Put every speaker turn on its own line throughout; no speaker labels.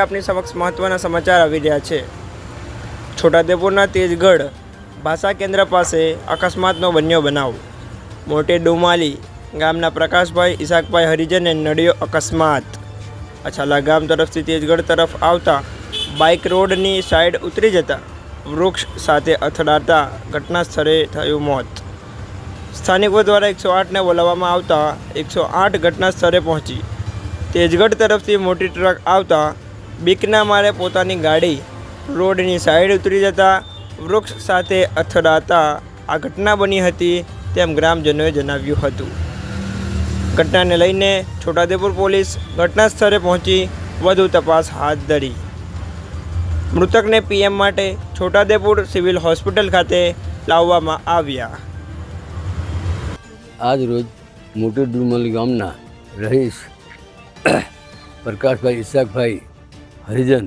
આપની સમક્ષ મહત્ત્વના સમાચાર આવી રહ્યા છે છોટાદેપુરના તેજગઢ ભાષા કેન્દ્ર પાસે અકસ્માતનો બન્યો બનાવ મોટે ડુમાલી ગામના પ્રકાશભાઈ ઇસાકભાઈ હરિજને નડ્યો અકસ્માત અછાલા ગામ તરફથી તેજગઢ તરફ આવતા બાઇક રોડની સાઈડ ઉતરી જતા વૃક્ષ સાથે અથડાતા ઘટના સ્થળે થયું મોત સ્થાનિકો દ્વારા એકસો આઠને બોલાવવામાં આવતા એકસો આઠ ઘટના સ્થળે પહોંચી તેજગઢ તરફથી મોટી ટ્રક આવતા બીકના મારે પોતાની ગાડી રોડની સાઈડ ઉતરી જતા વૃક્ષ સાથે અથડાતા આ ઘટના બની હતી તેમ ગ્રામજનોએ જણાવ્યું હતું ઘટનાને લઈને છોટાદેપુર પોલીસ ઘટના સ્થળે પહોંચી વધુ તપાસ હાથ ધરી મૃતકને પીએમ માટે છોટાદેપુર સિવિલ હોસ્પિટલ ખાતે લાવવામાં આવ્યા
આજ રોજ મોટી ડુમલ ગામના રહીશ પ્રકાશભાઈ ઈશાકભાઈ હરિજન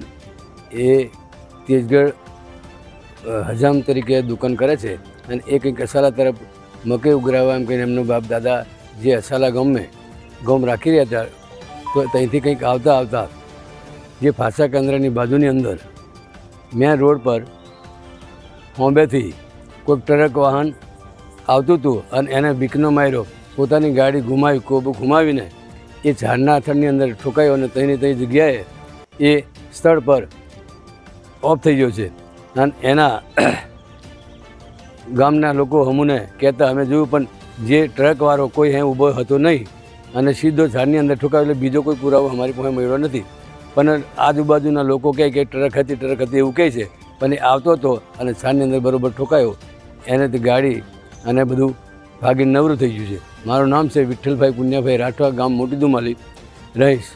એ તેજગઢ હજામ તરીકે દુકાન કરે છે અને એ કંઈક અસાલા તરફ મકે ઉઘરાવા એમ કહીને એમનો બાપ દાદા જે અસાલા ગમે ગમ રાખી રહ્યા હતા તો ત્યાંથી કંઈક આવતા આવતા જે ફાસા કેન્દ્રની બાજુની અંદર મેં રોડ પર હોંબેથી કોઈક ટ્રક વાહન આવતું હતું અને એને બીકનો માર્યો પોતાની ગાડી ગુમાવી કોબ ગુમાવીને એ ઝાડના અથડની અંદર ઠોકાયો અને ત્યાંની ત્યાં જગ્યાએ એ સ્થળ પર ઓફ થઈ ગયો છે અને એના ગામના લોકો અમને કહેતા અમે જોયું પણ જે ટ્રકવાળો કોઈ અહીં ઊભો હતો નહીં અને સીધો ઝાડની અંદર ઠોકાયો એટલે બીજો કોઈ પુરાવો અમારી પાસે મળ્યો નથી પણ આજુબાજુના લોકો કહે કે ટ્રક હતી ટ્રક હતી એવું કહે છે પણ એ આવતો હતો અને ઝાડની અંદર બરાબર ઠોકાયો એને તે ગાડી અને બધું ભાગી નવરું થઈ ગયું છે મારું નામ છે વિઠ્ઠલભાઈ પુન્યાભાઈ રાઠવા ગામ મોટી દુમાલી રહીશ